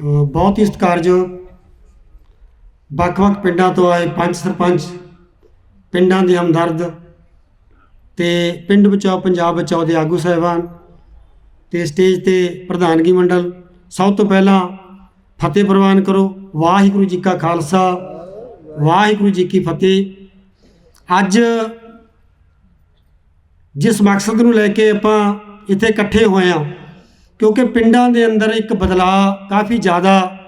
ਬਹੁਤ ਹੀ ਸਤਿਕਾਰਜ ਵੱਖ-ਵੱਖ ਪਿੰਡਾਂ ਤੋਂ ਆਏ ਪੰਚ ਸਰਪੰਚ, ਪਿੰਡਾਂ ਦੇ ਹਮਦਰਦ ਤੇ ਪਿੰਡ ਬਚਾਓ ਪੰਜਾਬ ਬਚਾਓ ਦੇ ਆਗੂ ਸਾਹਿਬਾਨ ਤੇ ਸਟੇਜ ਤੇ ਪ੍ਰਧਾਨਗੀ ਮੰਡਲ। ਸਭ ਤੋਂ ਪਹਿਲਾਂ ਫਤਿਹ ਪ੍ਰਵਾਨ ਕਰੋ। ਵਾਹਿਗੁਰੂ ਜੀ ਕਾ ਖਾਲਸਾ, ਵਾਹਿਗੁਰੂ ਜੀ ਕੀ ਫਤਿਹ। ਅੱਜ ਜਿਸ ਮਕਸਦ ਨੂੰ ਲੈ ਕੇ ਆਪਾਂ ਇੱਥੇ ਇਕੱਠੇ ਹੋਏ ਆ ਕਿਉਂਕਿ ਪਿੰਡਾਂ ਦੇ ਅੰਦਰ ਇੱਕ ਬਦਲਾਅ ਕਾਫੀ ਜ਼ਿਆਦਾ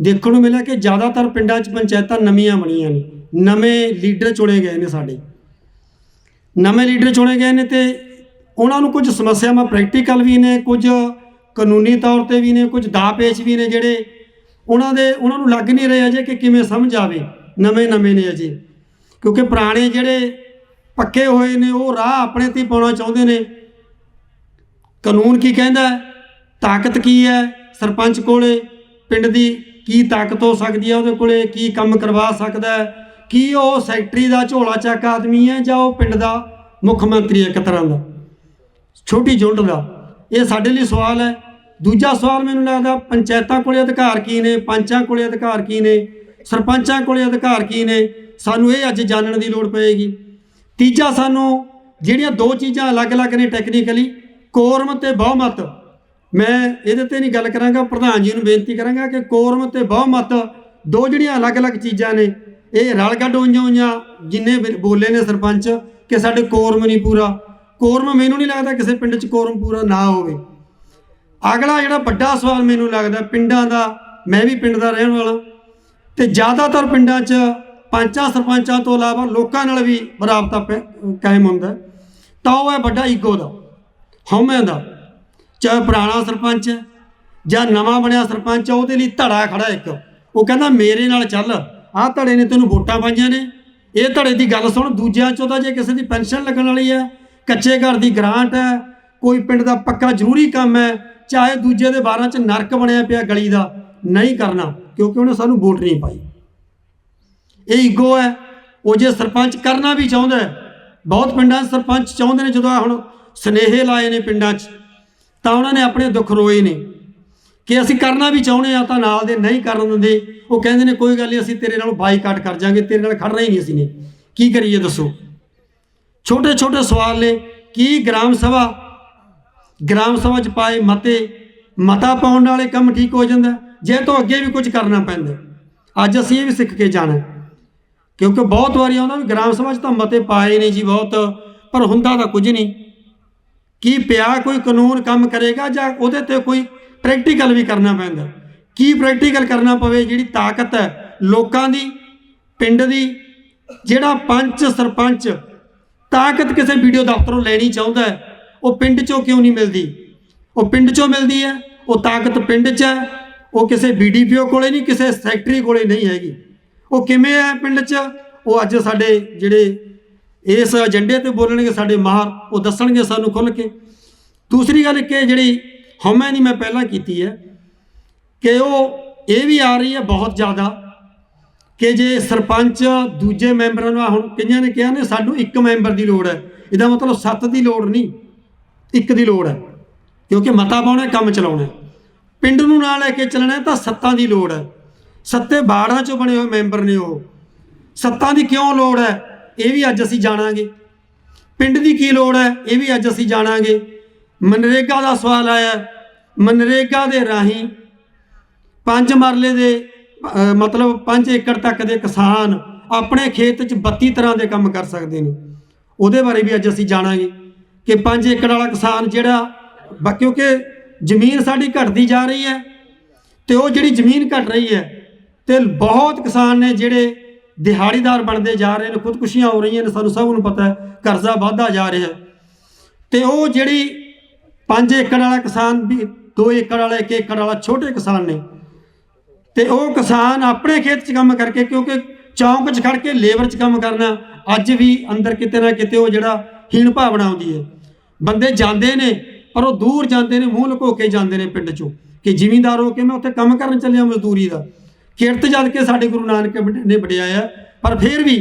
ਦੇਖਣ ਨੂੰ ਮਿਲਿਆ ਕਿ ਜ਼ਿਆਦਾਤਰ ਪਿੰਡਾਂ 'ਚ ਪੰਚਾਇਤਾਂ ਨਵੀਆਂ ਬਣੀਆਂ ਨੇ, ਨਵੇਂ ਲੀਡਰ ਚੁਣੇ ਗਏ ਨੇ ਸਾਡੇ। ਨਵੇਂ ਲੀਡਰ ਚੁਣੇ ਗਏ ਨੇ ਤੇ ਉਹਨਾਂ ਨੂੰ ਕੁਝ ਸਮੱਸਿਆਵਾਂ ਪ੍ਰੈਕਟੀਕਲ ਵੀ ਨੇ, ਕੁਝ ਕਾਨੂੰਨੀ ਤੌਰ ਤੇ ਵੀ ਨੇ, ਕੁਝ ਦਾਅ ਪੇਚ ਵੀ ਨੇ ਜਿਹੜੇ ਉਹਨਾਂ ਦੇ, ਉਹਨਾਂ ਨੂੰ ਲੱਗ ਨਹੀਂ ਰਹੇ ਅਜੇ ਕਿ ਕਿਵੇਂ ਸਮਝ ਆਵੇ ਨਵੇਂ ਨਵੇਂ ਨੇ ਅਜੇ। ਕਿਉਂਕਿ ਪੁਰਾਣੇ ਜਿਹੜੇ ਪੱਕੇ ਹੋਏ ਨੇ, ਉਹ ਰਾਹ ਆਪਣੇ ਤੇ ਪਾਉਣਾ ਚਾਹੁੰਦੇ ਨੇ। ਕਾਨੂੰਨ ਕੀ ਕਹਿੰਦਾ ਤਾਕਤ ਕੀ ਹੈ? ਸਰਪੰਚ ਕੋਲੇ, ਪਿੰਡ ਦੀ ਕੀ ਤਾਕਤ ਹੋ ਸਕਦੀ ਹੈ? ਉਹਦੇ ਕੋਲੇ ਕੀ ਕੰਮ ਕਰਵਾ ਸਕਦਾ ਹੈ? ਕੀ ਉਹ ਸੈਕਟਰੀ ਦਾ ਝੋਲਾ ਚੱਕ ਆਦਮੀ ਹੈ ਜਾਂ ਉਹ ਪਿੰਡ ਦਾ ਮੁੱਖ ਮੰਤਰੀ ਹੈ ਇੱਕ ਤਰ੍ਹਾਂ ਦਾ? ਛੋਟੀ ਜੁੰਡ ਦਾ। ਇਹ ਸਾਡੇ ਲਈ ਸਵਾਲ ਹੈ। ਦੂਜਾ ਸਵਾਲ ਮੈਨੂੰ ਲੱਗਦਾ ਪੰਚਾਇਤਾਂ ਕੋਲੇ ਅਧਿਕਾਰ ਕੀ ਨੇ? ਪੰਚਾਂ ਕੋਲੇ ਅਧਿਕਾਰ ਕੀ ਨੇ? ਸਰਪੰਚਾਂ ਕੋਲੇ ਅਧਿਕਾਰ ਕੀ ਨੇ? ਸਾਨੂੰ ਇਹ ਅੱਜ ਜਾਣਨ ਦੀ ਲੋੜ ਪਏਗੀ। ਤੀਜਾ ਸਾਨੂੰ ਜਿਹੜੀਆਂ ਦੋ ਚੀਜ਼ਾਂ ਅਲੱਗ-ਅਲੱਗ ਨੇ ਟੈਕਨੀਕਲੀ ਕੋਰਮ ਤੇ ਬਹੁਮਤ। ਮੈਂ ਇਹਦੇ ਤੇ ਨਹੀਂ ਗੱਲ ਕਰਾਂਗਾ, ਪ੍ਰਧਾਨ ਜੀ ਨੂੰ ਬੇਨਤੀ ਕਰਾਂਗਾ ਕਿ ਕੋਰਮ ਤੇ ਬਹੁਮਤ ਦੋ ਜਿਹੜੀਆਂ ਅਲੱਗ-ਅਲੱਗ ਚੀਜ਼ਾਂ ਨੇ, ਇਹ ਰਲ ਕੱਢ ਹੋਈਆਂ ਜਿੰਨੇ ਬੋਲੇ ਨੇ ਸਰਪੰਚ, ਕਿ ਸਾਡੇ ਕੋਰਮ ਨਹੀਂ ਪੂਰਾ। ਕੋਰਮ ਮੈਨੂੰ ਨਹੀਂ ਲੱਗਦਾ ਕਿਸੇ ਪਿੰਡ 'ਚ ਕੋਰਮ ਪੂਰਾ ਨਾ ਹੋਵੇ। ਅਗਲਾ ਜਿਹੜਾ ਵੱਡਾ ਸਵਾਲ ਮੈਨੂੰ ਲੱਗਦਾ ਪਿੰਡਾਂ ਦਾ, ਮੈਂ ਵੀ ਪਿੰਡ ਦਾ ਰਹਿਣ ਵਾਲਾ। ਤੇ ਜ਼ਿਆਦਾਤਰ ਪਿੰਡਾਂ 'ਚ ਪੰਚਾਂ ਸਰਪੰਚਾਂ ਤੋਂ ਇਲਾਵਾ ਲੋਕਾਂ ਨਾਲ ਵੀ ਬਰਾਬਤਾ ਪੈ- ਕਾਇਮ ਹੁੰਦਾ। ਤਾਂ ਉਹ ਹੈ ਵੱਡਾ ਈਗੋ ਦਾ, ਹਉਮੈ ਦਾ। ਚਾਹੇ ਪੁਰਾਣਾ ਸਰਪੰਚ ਹੈ ਜਾਂ ਨਵਾਂ ਬਣਿਆ ਸਰਪੰਚ ਹੈ, ਉਹਦੇ ਲਈ ਧੜਾ ਖੜਾ ਇੱਕ। ਉਹ ਕਹਿੰਦਾ, ਮੇਰੇ ਨਾਲ ਚੱਲ। ਆਹ ਧੜੇ ਨੇ ਤੈਨੂੰ ਵੋਟਾਂ ਪਾਈਆਂ ਨੇ। ਇਹ ਧੜੇ ਦੀ ਗੱਲ ਸੁਣ। ਦੂਜਿਆਂ ਚੋਂ ਤਾਂ ਜੇ ਕਿਸੇ ਦੀ ਪੈਨਸ਼ਨ ਲੱਗਣ ਵਾਲੀ ਹੈ, ਕੱਚੇ ਘਰ ਦੀ ਗ੍ਰਾਂਟ ਹੈ, ਕੋਈ ਪਿੰਡ ਦਾ ਪੱਕਾ ਜ਼ਰੂਰੀ ਕੰਮ ਹੈ, ਚਾਹੇ ਦੂਜੇ ਦੇ 12 ਚ ਨਰਕ ਬਣਿਆ ਪਿਆ ਗਲੀ ਦਾ, ਨਹੀਂ ਕਰਨਾ, ਕਿਉਂਕਿ ਉਹਨੇ ਸਾਨੂੰ ਵੋਟ ਨਹੀਂ ਪਾਈ। ਇਹ ਈਗੋ ਹੈ। ਉਹ ਜੇ ਸਰਪੰਚ ਕਰਨਾ ਵੀ ਚਾਹੁੰਦਾ ਬਹੁਤ ਪਿੰਡਾਂ 'ਚ ਸਰਪੰਚ ਚਾਹੁੰਦੇ ਨੇ, ਜਦੋਂ ਹੁਣ ਸਨੇਹੇ ਲਾਏ ਨੇ ਪਿੰਡਾਂ 'ਚ। ਤਾਂ ਉਹਨਾਂ ਨੇ ਆਪਣੇ ਦੁੱਖ ਰੋਏ ਨੇ ਕਿ ਅਸੀਂ ਕਰਨਾ ਵੀ ਚਾਹੁੰਦੇ ਆ ਤਾਂ ਨਾਲ ਦੇ ਨਹੀਂ ਕਰਨ ਦਿੰਦੇ। ਉਹ ਕਹਿੰਦੇ ਨੇ, ਕੋਈ ਗੱਲ ਨਹੀਂ, ਅਸੀਂ ਤੇਰੇ ਨਾਲ ਬਾਈਕਾਟ ਕਰ ਜਾਾਂਗੇ, ਤੇਰੇ ਨਾਲ ਖੜਨਾ ਹੀ ਨਹੀਂ ਅਸੀਂ ਨੇ। ਕੀ ਕਰੀਏ ਦੱਸੋ? ਛੋਟੇ ਛੋਟੇ ਸਵਾਲ ਨੇ, ਕੀ ਗ੍ਰਾਮ ਸਭਾ? ਗ੍ਰਾਮ ਸਭਾ ਚ ਪਾਏ ਮਤੇ, ਮਤਾ ਪਾਉਣ ਵਾਲੇ ਕੰਮ ਠੀਕ ਹੋ ਜਾਂਦਾ, ਜੇ ਤੋਂ ਅੱਗੇ ਵੀ ਕੁਝ ਕਰਨਾ ਪੈਂਦਾ। ਅੱਜ ਅਸੀਂ ਇਹ ਵੀ ਸਿੱਖ ਕੇ ਜਾਣਾ। ਕਿਉਂਕਿ ਬਹੁਤ ਵਾਰੀ ਆਉਂਦਾ ਵੀ ਗ੍ਰਾਮ ਸਭਾ 'ਚ ਤਾਂ ਮਤੇ ਪਾਏ ਨੇ ਜੀ ਬਹੁਤ, ਪਰ ਹੁੰਦਾ ਤਾਂ ਕੁਝ ਨਹੀਂ। ਕੀ ਪਿਆ ਕੋਈ ਕਾਨੂੰਨ ਕੰਮ ਕਰੇਗਾ ਜਾਂ ਉਹਦੇ ਤੇ ਕੋਈ ਪ੍ਰੈਕਟੀਕਲ ਵੀ ਕਰਨਾ ਪੈਂਦਾ? ਕੀ ਪ੍ਰੈਕਟੀਕਲ ਕਰਨਾ ਪਵੇ ਜਿਹੜੀ ਤਾਕਤ ਹੈ ਲੋਕਾਂ ਦੀ, ਪਿੰਡ ਦੀ? ਜਿਹੜਾ ਪੰਚ, ਸਰਪੰਚ ਤਾਕਤ ਕਿਸੇ ਵੀਡੀਓ ਦਫ਼ਤਰੋਂ ਲੈਣੀ ਚਾਹੁੰਦਾ ਹੈ, ਉਹ ਪਿੰਡ 'ਚੋਂ ਕਿਉਂ ਨਹੀਂ ਮਿਲਦੀ? ਉਹ ਪਿੰਡ 'ਚੋਂ ਮਿਲਦੀ ਹੈ, ਉਹ ਤਾਕਤ ਪਿੰਡ 'ਚ ਹੈ, ਉਹ ਕਿਸੇ ਬੀਡੀਪੀਓ ਕੋਲੇ ਨਹੀਂ, ਕਿਸੇ ਸੈਕਟਰੀ ਕੋਲੇ ਨਹੀਂ ਹੈਗੀ। ਉਹ ਕਿਵੇਂ ਹੈ ਪਿੰਡ 'ਚ? ਉਹ ਅੱਜ ਸਾਡੇ ਜਿਹੜੇ ਇਸ ਏਜੰਡੇ ਤੇ ਬੋਲਣਗੇ ਸਾਡੇ ਮਾਹਰ, ਉਹ ਦੱਸਣਗੇ ਸਾਨੂੰ ਖੁੱਲ ਕੇ। ਦੂਸਰੀ ਗੱਲ ਕਿ ਜਿਹੜੀ ਹਉਮੈ ਦੀ ਮੈਂ ਪਹਿਲਾਂ ਕੀਤੀ ਹੈ, ਕਿ ਉਹ ਇਹ ਵੀ ਆ ਰਹੀ ਹੈ ਬਹੁਤ ਜ਼ਿਆਦਾ ਕਿ ਜੇ ਸਰਪੰਚ ਦੂਜੇ ਮੈਂਬਰਾਂ ਨੂੰ ਹੁਣ ਕਈਆਂ ਨੇ ਕਿਹਾ ਨੇ ਸਾਨੂੰ ਇੱਕ ਮੈਂਬਰ ਦੀ ਲੋੜ ਹੈ। ਇਹਦਾ ਮਤਲਬ ਸੱਤ ਦੀ ਲੋੜ ਨਹੀਂ, ਇੱਕ ਦੀ ਲੋੜ ਹੈ, ਕਿਉਂਕਿ ਮਤਾ ਪਾਉਣਾ, ਕੰਮ ਚਲਾਉਣਾ। ਪਿੰਡ ਨੂੰ ਨਾਲ ਲੈ ਕੇ ਚੱਲਣਾ ਤਾਂ ਸੱਤਾਂ ਦੀ ਲੋੜ ਹੈ। ਸੱਤੇ ਬਾੜਾਂ ਚੋਂ ਬਣੇ ਹੋਏ ਮੈਂਬਰ ਨੇ ਉਹ। ਸੱਤਾਂ ਦੀ ਕਿਉਂ ਲੋੜ ਹੈ? ਇਹ ਵੀ ਅੱਜ ਅਸੀਂ ਜਾਣਾਂਗੇ। ਪਿੰਡ ਦੀ ਕੀ ਲੋੜ ਹੈ, ਇਹ ਵੀ ਅੱਜ ਅਸੀਂ ਜਾਣਾਂਗੇ। ਮਨਰੇਗਾ ਦਾ ਸਵਾਲ ਆਇਆ ਮਨਰੇਗਾ ਦੇ ਰਾਹੀਂ ਪੰਜ ਮਰਲੇ ਦੇ ਮਤਲਬ 5 ਏਕੜ ਤੱਕ ਦੇ ਕਿਸਾਨ ਆਪਣੇ ਖੇਤ 'ਚ 32 ਤਰ੍ਹਾਂ ਦੇ ਕੰਮ ਕਰ ਸਕਦੇ ਨੇ। ਉਹਦੇ ਬਾਰੇ ਵੀ ਅੱਜ ਅਸੀਂ ਜਾਣਾਂਗੇ ਕਿ 5 ਏਕੜ ਵਾਲਾ ਕਿਸਾਨ ਜਿਹੜਾ ਕਿਉਂਕਿ ਜ਼ਮੀਨ ਸਾਡੀ ਘਟਦੀ ਜਾ ਰਹੀ ਹੈ ਤੇ ਉਹ ਜਿਹੜੀ ਜ਼ਮੀਨ ਘਟ ਰਹੀ ਹੈ ਤੇ ਬਹੁਤ ਕਿਸਾਨ ਨੇ ਜਿਹੜੇ ਦਿਹਾੜੀਦਾਰ ਬਣਦੇ ਜਾ ਰਹੇ ਨੇ, ਖੁਦਕੁਸ਼ੀਆਂ ਹੋ ਰਹੀਆਂ ਨੇ, ਸਾਨੂੰ ਸਭ ਨੂੰ ਪਤਾ ਹੈ, ਕਰਜ਼ਾ ਵਧਦਾ ਜਾ ਰਿਹਾ ਹੈ। ਤੇ ਉਹ ਜਿਹੜੀ 5 ਏਕੜ ਵਾਲਾ ਕਿਸਾਨ ਵੀ 2 ਏਕੜ ਵਾਲਾ 1 ਏਕੜ ਵਾਲਾ, ਛੋਟੇ ਕਿਸਾਨ ਨੇ, ਤੇ ਉਹ ਕਿਸਾਨ ਆਪਣੇ ਖੇਤ 'ਚ ਕੰਮ ਕਰਕੇ, ਕਿਉਂਕਿ ਚੌਂਕ 'ਚ ਖੜ ਕੇ ਲੇਬਰ 'ਚ ਕੰਮ ਕਰਨਾ, ਅੱਜ ਵੀ ਅੰਦਰ ਕਿਤੇ ਨਾ ਕਿਤੇ ਉਹ ਜਿਹੜਾ ਹੀਣ ਭਾਵਨਾ ਆਉਂਦੀ ਹੈ। ਬੰਦੇ ਜਾਂਦੇ ਨੇ, ਪਰ ਉਹ ਦੂਰ ਜਾਂਦੇ ਨੇ, ਮੂੰਹ ਲੁਕੋ ਕੇ ਜਾਂਦੇ ਨੇ ਪਿੰਡ 'ਚੋਂ, ਕਿ ਜ਼ਿਮੀਂਦਾਰ ਹੋ ਕੇ ਮੈਂ ਉੱਥੇ ਕੰਮ ਕਰਨ ਚੱਲਿਆ, ਮਜ਼ਦੂਰੀ ਦਾ। ਕਿਰਤ ਜਦ ਕੇ ਸਾਡੇ ਗੁਰੂ ਨਾਨਕ ਨੇ ਵਡਿਆਇਆ ਪਰ ਫਿਰ ਵੀ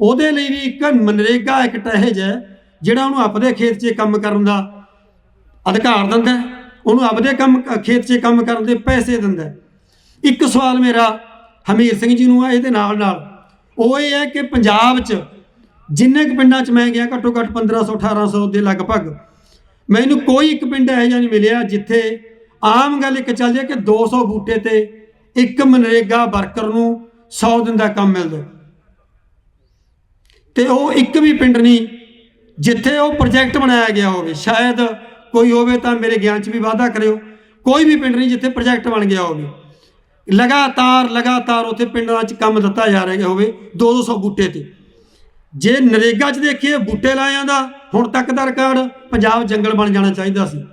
ਉਹਦੇ ਲਈ ਵੀ ਇੱਕ ਮਨਰੇਗਾ, ਇੱਕ ਟਹਿਜ ਹੈ, ਜਿਹੜਾ ਉਹਨੂੰ ਆਪਦੇ ਖੇਤ 'ਚ ਕੰਮ ਕਰਨ ਦਾ ਅਧਿਕਾਰ ਦਿੰਦਾ ਉਹਨੂੰ ਆਪਦੇ ਕੰਮ, ਖੇਤ 'ਚ ਕੰਮ ਕਰਨ ਦੇ ਪੈਸੇ ਦਿੰਦਾ ਇੱਕ ਸਵਾਲ ਮੇਰਾ ਹਮੀਰ ਸਿੰਘ ਜੀ ਨੂੰ ਆ ਇਹਦੇ ਨਾਲ ਨਾਲ ਉਹ ਇਹ ਹੈ ਕਿ ਪੰਜਾਬ 'ਚ ਜਿੰਨੇ ਕੁ ਪਿੰਡਾਂ 'ਚ ਮੈਂ ਗਿਆ ਘੱਟੋ ਘੱਟ 1500 1800 ਦੇ ਲਗਭਗ, ਮੈਨੂੰ ਕੋਈ ਇੱਕ ਪਿੰਡ ਇਹੋ ਜਿਹਾ ਨਹੀਂ ਮਿਲਿਆ ਜਿੱਥੇ ਆਮ ਗੱਲ ਇੱਕ ਚੱਲ ਜਾਏ ਕਿ 200 ਬੂਟੇ ਤੇ ਇੱਕ ਮਨਰੇਗਾ ਵਰਕਰ ਨੂੰ 100 ਦਿਨ ਦਾ ਕੰਮ ਮਿਲਦਾ ਤੇ ਉਹ ਇੱਕ ਵੀ ਪਿੰਡ ਨਹੀਂ, ਜਿੱਥੇ ਉਹ ਪ੍ਰੋਜੈਕਟ ਬਣਾਇਆ ਗਿਆ ਹੋਵੇ, ਸ਼ਾਇਦ ਕੋਈ ਹੋਵੇ ਤਾਂ ਮੇਰੇ ਗਿਆਨ 'ਚ ਵੀ ਵਾਧਾ ਕਰਿਓ। ਕੋਈ ਵੀ ਪਿੰਡ ਨਹੀਂ ਜਿੱਥੇ ਪ੍ਰੋਜੈਕਟ ਬਣ ਗਿਆ ਹੋਵੇ। ਲਗਾਤਾਰ ਲਗਾਤਾਰ ਉੱਥੇ ਪਿੰਡਾਂ 'ਚ ਕੰਮ ਦਿੱਤਾ ਜਾ ਰਿਹਾ ਹੋਵੇ 200 ਬੂਟੇ ਤੇ। ਜੇ ਨਰੇਗਾ 'ਚ ਦੇਖੀਏ, ਬੂਟੇ ਲਾਇਆਂ ਦਾ ਹੁਣ ਤੱਕ ਦਾ ਰਿਕਾਰਡ, ਪੰਜਾਬ ਜੰਗਲ ਬਣ ਜਾਣਾ ਚਾਹੀਦਾ ਸੀ।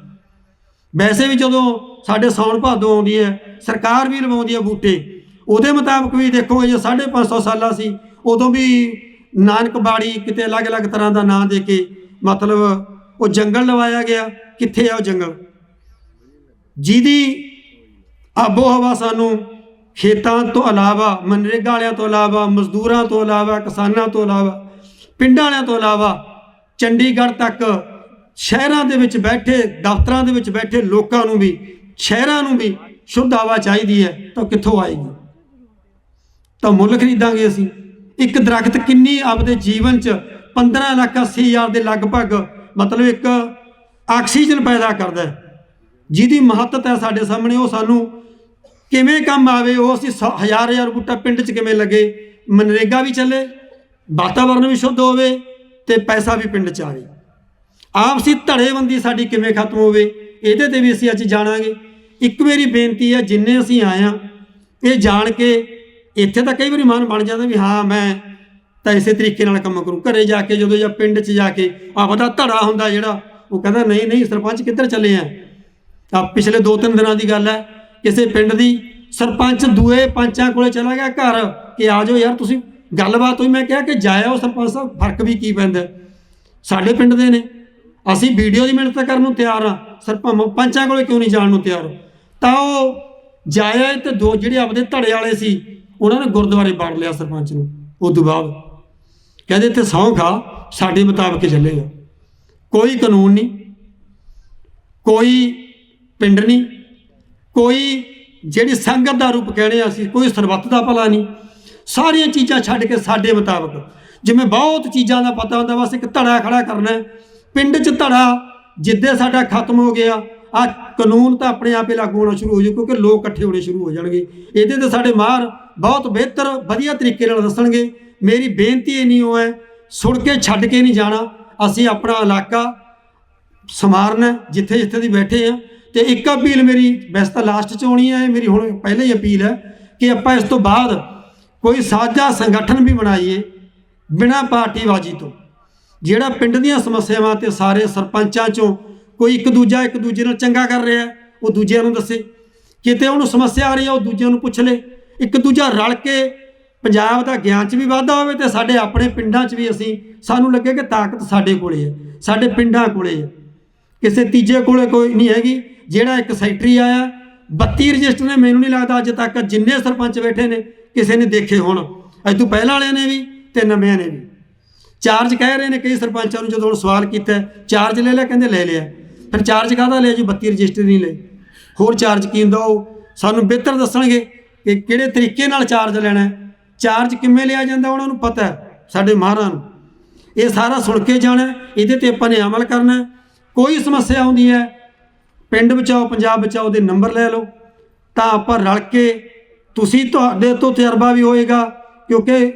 ਵੈਸੇ ਵੀ ਜਦੋਂ ਸਾਡੇ ਸੌਣ ਭਾਦੋਂ ਆਉਂਦੀ ਹੈ, ਸਰਕਾਰ ਵੀ ਲਵਾਉਂਦੀ ਹੈ ਬੂਟੇ। ਉਹਦੇ ਮੁਤਾਬਕ ਵੀ ਦੇਖੋ ਜੇ 550 ਸਾਲਾਂ ਸੀ, ਉਦੋਂ ਵੀ ਨਾਨਕ ਬਾੜੀ ਕਿਤੇ ਅਲੱਗ-ਅਲੱਗ ਤਰ੍ਹਾਂ ਦਾ ਨਾਂ ਦੇ ਕੇ ਮਤਲਬ ਉਹ ਜੰਗਲ ਲਵਾਇਆ ਗਿਆ। ਕਿੱਥੇ ਆ ਉਹ ਜੰਗਲ? ਜਿਹਦੀ ਆਬੋ ਹਵਾ ਸਾਨੂੰ ਖੇਤਾਂ ਤੋਂ ਇਲਾਵਾ, ਮਨਰੇਗਾ ਵਾਲਿਆਂ ਤੋਂ ਇਲਾਵਾ, ਮਜ਼ਦੂਰਾਂ ਤੋਂ ਇਲਾਵਾ, ਕਿਸਾਨਾਂ ਤੋਂ ਇਲਾਵਾ, ਪਿੰਡਾਂ ਵਾਲਿਆਂ ਤੋਂ ਇਲਾਵਾ, ਚੰਡੀਗੜ੍ਹ ਤੱਕ ਸ਼ਹਿਰਾਂ ਦੇ ਵਿੱਚ ਬੈਠੇ, ਦਫ਼ਤਰਾਂ ਦੇ ਵਿੱਚ ਬੈਠੇ ਲੋਕਾਂ ਨੂੰ ਵੀ, ਸ਼ਹਿਰਾਂ ਨੂੰ ਵੀ ਸ਼ੁੱਧ ਹਵਾ ਚਾਹੀਦੀ ਹੈ ਤਾਂ ਕਿੱਥੋਂ ਆਏਗੀ? ਤਾਂ ਮੁੱਲ ਖਰੀਦਾਂਗੇ ਅਸੀਂ। ਇੱਕ ਦਰਖਤ ਕਿੰਨੀ ਆਪਦੇ ਜੀਵਨ 'ਚ 15 ਲੱਖ 80 ਹਜ਼ਾਰ ਦੇ ਲਗਭਗ ਮਤਲਬ ਇੱਕ ਆਕਸੀਜਨ ਪੈਦਾ ਕਰਦਾ ਜਿਹਦੀ ਮਹੱਤਤਾ ਹੈ ਸਾਡੇ ਸਾਹਮਣੇ, ਉਹ ਸਾਨੂੰ ਕਿਵੇਂ ਕੰਮ ਆਵੇ, ਉਹ ਅਸੀਂ ਸੌ- ਹਜ਼ਾਰ ਹਜ਼ਾਰ ਬੂਟਾ ਪਿੰਡ 'ਚ ਕਿਵੇਂ ਲੱਗੇ, ਮਨਰੇਗਾ ਵੀ ਚੱਲੇ, ਵਾਤਾਵਰਨ ਵੀ ਸ਼ੁੱਧ ਹੋਵੇ ਤੇ ਪੈਸਾ ਵੀ ਪਿੰਡ 'ਚ ਆਵੇ। ਆਪਸੀ ਧੜੇਬੰਦੀ ਸਾਡੀ ਕਿਵੇਂ ਖਤਮ ਹੋਵੇ? ਇਹਦੇ ਤੇ ਵੀ ਅਸੀਂ ਅੱਜ ਜਾਣਾਂਗੇ। ਇੱਕ ਮੇਰੀ ਬੇਨਤੀ ਹੈ, ਜਿੰਨੇ ਅਸੀਂ ਆਏ ਹਾਂ, ਇਹ ਜਾਣ ਕੇ ਇੱਥੇ ਤਾਂ ਕਈ ਵਾਰੀ ਮਨ ਬਣ ਜਾਂਦਾ ਵੀ ਹਾਂ, ਮੈਂ ਤਾਂ ਇਸੇ ਤਰੀਕੇ ਨਾਲ ਕੰਮ ਕਰੂੰ। ਘਰੇ ਜਾ ਕੇ ਜਦੋਂ ਜਾਂ ਪਿੰਡ 'ਚ ਜਾ ਕੇ ਆਪਦਾ ਧੜਾ ਹੁੰਦਾ ਜਿਹੜਾ, ਉਹ ਕਹਿੰਦਾ, ਨਹੀਂ ਨਹੀਂ, ਸਰਪੰਚ ਕਿੱਧਰ ਚੱਲੇ ਆ? ਤਾਂ ਪਿਛਲੇ 2-3 ਦਿਨਾਂ ਦੀ ਗੱਲ ਹੈ, ਕਿਸੇ ਪਿੰਡ ਦੀ ਸਰਪੰਚ ਦੂਏ ਪੰਚਾਂ ਕੋਲੇ ਚਲਾ ਗਿਆ ਘਰ ਕਿ ਆ ਜਾਓ ਯਾਰ ਤੁਸੀਂ। ਗੱਲਬਾਤ ਹੋਈ, ਮੈਂ ਕਿਹਾ ਕਿ ਜਾਇਓ ਸਰਪੰਚ ਸਾਹਿਬ, ਫ਼ਰਕ ਵੀ ਕੀ ਪੈਂਦਾ? ਸਾਡੇ ਪਿੰਡ ਦੇ ਨੇ। ਅਸੀਂ ਵੀਡੀਓ ਦੀ ਮਿਹਨਤ ਕਰਨ ਨੂੰ ਤਿਆਰ ਆ ਸਰਪੰਚ ਪੰਚਾਂ ਕੋਲੇ ਕਿਉਂ ਨਹੀਂ ਜਾਣ ਨੂੰ ਤਿਆਰ? ਤਾਂ ਉਹ ਜਾਇਆ ਤੇ ਦੋ ਜਿਹੜੇ ਆਪਦੇ ਧੜੇ ਵਾਲੇ ਸੀ, ਉਹਨਾਂ ਨੇ ਗੁਰਦੁਆਰੇ ਬਾੜ ਲਿਆ ਸਰਪੰਚ ਨੂੰ। ਉਸ ਤੋਂ ਬਾਅਦ ਕਹਿੰਦੇ ਇੱਥੇ ਸਹੁੰ ਖਾ, ਸਾਡੇ ਮੁਤਾਬਕ ਚੱਲੇਗਾ ਕੋਈ ਕਾਨੂੰਨ ਨਹੀਂ, ਕੋਈ ਪਿੰਡ ਨਹੀਂ, ਕੋਈ ਜਿਹੜੀ ਸੰਗਤ ਦਾ ਰੂਪ ਕਹਿੰਦੇ ਆ ਅਸੀਂ, ਕੋਈ ਸਰਬੱਤ ਦਾ ਭਲਾ ਨਹੀਂ। ਸਾਰੀਆਂ ਚੀਜ਼ਾਂ ਛੱਡ ਕੇ ਸਾਡੇ ਮੁਤਾਬਕ। ਜਿਵੇਂ ਬਹੁਤ ਚੀਜ਼ਾਂ ਦਾ ਪਤਾ ਹੁੰਦਾ, ਬਸ ਇੱਕ ਧੜਾ ਖੜਾ ਕਰਨਾ ਪਿੰਡ 'ਚ ਧੜਾ ਜਿੱਦੇ ਸਾਡਾ ਖਤਮ ਹੋ ਗਿਆ, ਆ ਕਾਨੂੰਨ ਤਾਂ ਆਪਣੇ ਆਪੇ ਲਾਗੂ ਹੋਣਾ ਸ਼ੁਰੂ ਹੋ ਜਾਊ, ਕਿਉਂਕਿ ਲੋਕ ਇਕੱਠੇ ਹੋਣੇ ਸ਼ੁਰੂ ਹੋ ਜਾਣਗੇ। ਇਹਦੇ ਤੇ ਸਾਡੇ ਮਾਹਰ ਬਹੁਤ ਬਿਹਤਰ, ਵਧੀਆ ਤਰੀਕੇ ਨਾਲ ਦੱਸਣਗੇ। ਮੇਰੀ ਬੇਨਤੀ ਇਹ ਨਹੀਂ ਉਹ ਹੈ, ਸੁਣ ਕੇ ਛੱਡ ਕੇ ਨਹੀਂ ਜਾਣਾ। ਅਸੀਂ ਆਪਣਾ ਇਲਾਕਾ ਸਮਾਰਨਾ ਜਿੱਥੇ ਜਿੱਥੇ ਦੀ ਬੈਠੇ ਆ ਤੇ ਇੱਕ ਅਪੀਲ ਮੇਰੀ ਵੈਸੇ ਤਾਂ ਲਾਸਟ ਚ ਹੋਣੀ ਹੈ, ਇਹ ਮੇਰੀ ਹੁਣ ਪਹਿਲਾਂ ਹੀ ਅਪੀਲ ਹੈ ਕਿ ਆਪਾਂ ਇਸ ਤੋਂ ਬਾਅਦ ਕੋਈ ਸਾਂਝਾ ਸੰਗਠਨ ਵੀ ਬਣਾਈਏ, ਬਿਨਾਂ ਪਾਰਟੀਬਾਜ਼ੀ ਤੋਂ। ਜਿਹੜਾ ਪਿੰਡ ਦੀਆਂ ਸਮੱਸਿਆਵਾਂ ਤੇ ਸਾਰੇ ਸਰਪੰਚਾਂ ਚੋਂ ਕੋਈ ਇੱਕ ਦੂਜਾ ਇੱਕ ਦੂਜੇ ਨਾਲ ਚੰਗਾ ਕਰ ਰਿਹਾ ਉਹ ਦੂਜਿਆਂ ਨੂੰ ਦੱਸੇ। ਕਿਤੇ ਉਹਨੂੰ ਸਮੱਸਿਆ ਆ ਰਹੀ ਹੈ, ਉਹ ਦੂਜਿਆਂ ਨੂੰ ਪੁੱਛ ਲੇ। ਇੱਕ ਦੂਜਾ ਰਲ ਕੇ ਪੰਜਾਬ ਦਾ ਗਿਆਨ 'ਚ ਵੀ ਵਾਧਾ ਹੋਵੇ ਤੇ ਸਾਡੇ ਆਪਣੇ ਪਿੰਡਾਂ 'ਚ ਵੀ ਅਸੀਂ, ਸਾਨੂੰ ਲੱਗੇ ਕਿ ਤਾਕਤ ਸਾਡੇ ਕੋਲੇ ਹੈ, ਸਾਡੇ ਪਿੰਡਾਂ ਕੋਲੇ ਹੈ। ਕਿਸੇ ਤੀਜੇ ਕੋਲੇ ਕੋਈ ਨਹੀਂ ਹੈਗੀ। ਜਿਹੜਾ ਇੱਕ ਸੈਕਟਰੀ ਆਇਆ 32 ਰਜਿਸਟਰ ਨੇ ਮੈਨੂੰ ਨਹੀਂ ਲੱਗਦਾ ਅੱਜ ਤੱਕ ਜਿੰਨੇ ਸਰਪੰਚ ਬੈਠੇ ਨੇ, ਕਿਸੇ ਨੇ ਦੇਖੇ ਹੋਣ। ਅੱਜ ਤੋਂ ਪਹਿਲਾਂ ਵਾਲਿਆਂ ਨੇ ਵੀ ਤੇ ਨਵਿਆਂ ਨੇ ਵੀ। ਚਾਰਜ ਕਹਿ ਰਹੇ ਨੇ ਕਈ ਸਰਪੰਚਾਂ ਨੂੰ ਜਦੋਂ ਹੁਣ ਸਵਾਲ ਕੀਤਾ, ਚਾਰਜ ਲੈ ਲਿਆ, ਕਹਿੰਦੇ ਲੈ ਲਿਆ। ਫਿਰ ਚਾਰਜ ਕਾਹਦਾ ਲਿਆ ਜੀ? 32 ਰਜਿਸਟਰ ਨਹੀਂ ਲਏ ਹੋਰ ਚਾਰਜ ਕੀ ਹੁੰਦਾ ਉਹ? ਸਾਨੂੰ ਬਿਹਤਰ ਦੱਸਣਗੇ ਕਿ ਕਿਹੜੇ ਤਰੀਕੇ ਨਾਲ ਚਾਰਜ ਲੈਣਾ ਚਾਰਜ ਕਿਵੇਂ ਲਿਆ ਜਾਂਦਾ ਉਹਨਾਂ ਨੂੰ ਪਤਾ ਹੈ, ਸਾਡੇ ਮਹਾਰਾਂ ਨੂੰ। ਇਹ ਸਾਰਾ ਸੁਣ ਕੇ ਜਾਣਾ ਇਹਦੇ ਤੇ ਆਪਾਂ ਨੇ ਅਮਲ ਕਰਨਾ ਕੋਈ ਸਮੱਸਿਆ ਆਉਂਦੀ ਹੈ, ਪਿੰਡ ਬਚਾਓ, ਪੰਜਾਬ ਬਚਾਓ ਦੇ ਨੰਬਰ ਲੈ ਲਓ। ਤਾਂ ਆਪਾਂ ਰਲ ਕੇ, ਤੁਸੀਂ ਤੁਹਾਡੇ ਤੋਂ ਤਜਰਬਾ ਵੀ ਹੋਏਗਾ, ਕਿਉਂਕਿ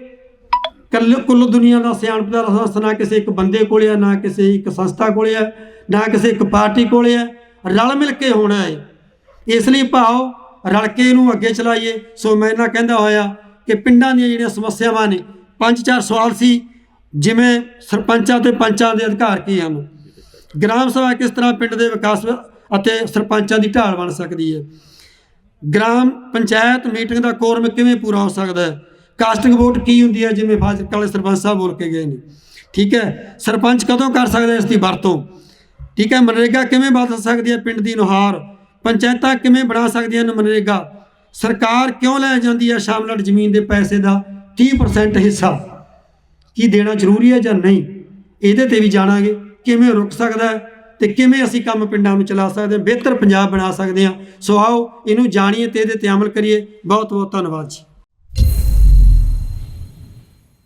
ਕੱਲ ਕੁੱਲ ਦੁਨੀਆ ਦਾ ਸਿਆਣਪ ਦਾ ਰਸ ਨਾ ਕਿਸੇ ਇੱਕ ਬੰਦੇ ਕੋਲੇ ਆ, ਨਾ ਕਿਸੇ ਇੱਕ ਸੰਸਥਾ ਕੋਲੇ ਆ, ਨਾ ਕਿਸੇ ਇੱਕ ਪਾਰਟੀ ਕੋਲੇ ਆ, ਰਲ ਮਿਲ ਕੇ ਹੋਣਾ ਹੈ ਇਸ ਲਈ ਭਾਓ, ਰਲ ਕੇ ਇਹਨੂੰ ਅੱਗੇ ਚਲਾਈਏ। ਸੋ ਮੈਂ ਇਹਨਾਂ ਕਹਿੰਦਾ ਹੋਇਆ ਕਿ ਪਿੰਡਾਂ ਦੀਆਂ ਜਿਹੜੀਆਂ ਸਮੱਸਿਆਵਾਂ ਨੇ ਪੰਜ ਚਾਰ ਸਵਾਲ ਸੀ, ਜਿਵੇਂ ਸਰਪੰਚਾਂ ਤੇ ਪੰਚਾਂ ਦੇ ਅਧਿਕਾਰ ਕੀ ਹਨ? ਗ੍ਰਾਮ ਸਭਾ ਕਿਸ ਤਰ੍ਹਾਂ ਪਿੰਡ ਦੇ ਵਿਕਾਸ ਅਤੇ ਸਰਪੰਚਾਂ ਦੀ ਢਾਲ ਬਣ ਸਕਦੀ ਹੈ? ਗ੍ਰਾਮ ਪੰਚਾਇਤ ਮੀਟਿੰਗ ਦਾ ਕੋਰਮ ਕਿਵੇਂ ਪੂਰਾ ਹੋ ਸਕਦਾ ਹੈ? ਕਾਸਟਿੰਗ ਵੋਟ ਕੀ ਹੁੰਦੀ ਹੈ? ਜਿਵੇਂ ਫਾਜ਼ਿਲਕਾ ਵਾਲੇ ਸਰਪੰਚ ਸਾਹਿਬ ਬੋਲ ਕੇ ਗਏ ਨੇ। ਠੀਕ ਹੈ? ਸਰਪੰਚ ਕਦੋਂ ਕਰ ਸਕਦਾ ਇਸ ਦੀ ਵਰਤੋਂ? ਠੀਕ ਹੈ? ਮਨਰੇਗਾ ਕਿਵੇਂ ਬਦਲ ਸਕਦੀ ਹੈ ਪਿੰਡ ਦੀ ਨੁਹਾਰ? ਪੰਚਾਇਤਾਂ ਕਿਵੇਂ ਬਣਾ ਸਕਦੀਆਂ ਨੇ ਮਨਰੇਗਾ? ਸਰਕਾਰ ਕਿਉਂ ਲੈ ਜਾਂਦੀ ਹੈ ਸ਼ਾਮਲਟ ਜ਼ਮੀਨ ਦੇ ਪੈਸੇ ਦਾ 30% ਹਿੱਸਾ? ਕੀ ਦੇਣਾ ਜ਼ਰੂਰੀ ਹੈ ਜਾਂ ਨਹੀਂ? ਇਹਦੇ ਤੇ ਵੀ ਜਾਣਾਂਗੇ। ਕਿਵੇਂ ਰੁਕ ਸਕਦਾ ਹੈ ਤੇ ਕਿਵੇਂ ਅਸੀਂ ਕੰਮ ਪਿੰਡਾਂ ਨੂੰ ਚਲਾ ਸਕਦੇ ਹਾਂ? ਬਿਹਤਰ ਪੰਜਾਬ ਬਣਾ ਸਕਦੇ ਹਾਂ। ਸੋ ਆਓ, ਇਹਨੂੰ ਜਾਣੀਏ ਤੇ ਇਹਦੇ ਤੇ ਅਮਲ ਕਰੀਏ। ਬਹੁਤ ਬਹੁਤ ਧੰਨਵਾਦ ਜੀ।